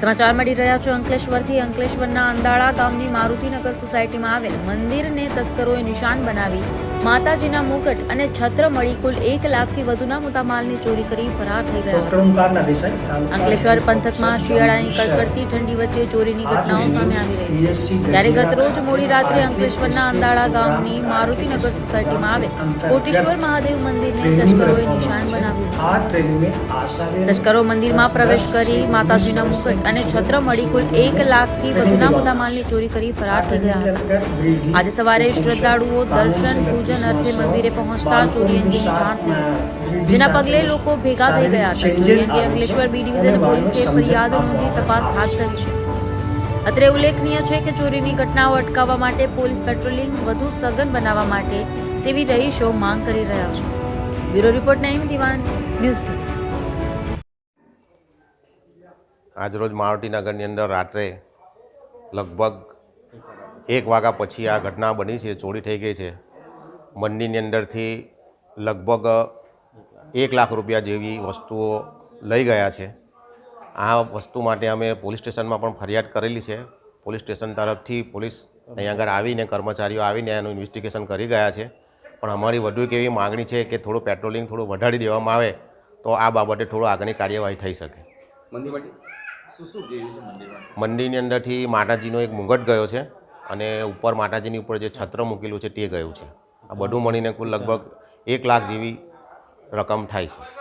સમાચાર મળી રહ્યા છો. અંકલેશ્વરથી અંકલેશ્વરના અંદાળા ગામની મારુતિનગર સોસાયટીમાં આવેલ મંદિરને તસ્કરોએ નિશાન બનાવી માતાજીના મુકટ અને છત્ર મળી કુલ એક લાખથી વધુના મુદ્દામાલની ચોરી કરી ફરાર થઈ ગયા અંકલેશ્વર પંથકમાં શિયાળાની કડકડતી ઠંડી વચ્ચે ચોરીની ઘટનાઓ સામે આવી રહી છે. ત્યારે ગતરોજ મોડી રાત્રે અંકલેશ્વરના અંદાળા ગામની મારુતિનગર સોસાયટીમાં આવેલ કોટેશ્વર મહાદેવ મંદિરને તસ્કરોએ નિશાન બનાવ્યું. તસ્કરો મંદિરમાં પ્રવેશ કરી માતાજીના મુકટ અને છત્ર મળી કુલ એક લાખથી વધુના મુદ્દામાલની ચોરી કરી ફરાર થઈ ગયા હતા. આજે સવારે શ્રદ્ધાળુઓ દર્શન, પૂજન, અર્થે મંદિરે પહોંચતા ચોરી અંગેની જાણ થઈ. જેના પગલે લોકો ભેગા થઈ ગયા હતા. ચોરી અંગે અંકલેશ્વર બી ડિવિઝન પોલીસે ફરિયાદ નોંધી તપાસ હાથ ધરી છે. અત્રે ઉલ્લેખનીય છે કે ચોરીની ઘટનાઓ અટકાવવા માટે પોલીસ પેટ્રોલિંગ વધુ સઘન બનાવવા માટે તેવી રહીશો માંગ કરી રહ્યા છે. બ્યુરો રિપોર્ટ નાઇમ દિવાન, ન્યૂઝ ટુ. આજરોજ માવટીનગરની અંદર રાત્રે લગભગ એક વાગ્યા પછી આ ઘટના બની છે, ચોરી થઈ ગઈ છે. મંદિરની અંદરથી લગભગ એક લાખ રૂપિયા જેવી વસ્તુઓ લઈ ગયા છે. આ વસ્તુ માટે અમે પોલીસ સ્ટેશનમાં પણ ફરિયાદ કરેલી છે. પોલીસ સ્ટેશન તરફથી પોલીસ અહીંયા આગળ આવીને, કર્મચારીઓ આવીને એનું ઇન્વેસ્ટિગેશન કરી ગયા છે. પણ અમારી વધુ એક એવી માગણી છે કે થોડું પેટ્રોલિંગ થોડું વધારી દેવામાં આવે તો આ બાબતે થોડું આગળની કાર્યવાહી થઈ શકે. મંદિર મંદિરની અંદરથી માતાજીનો એક મુંગટ ગયો છે અને ઉપર માતાજીની ઉપર જે છત્ર મૂકેલું છે તે ગયું છે. આ બધું મળીને કુલ લગભગ એક લાખ જેવી રકમ થાય છે.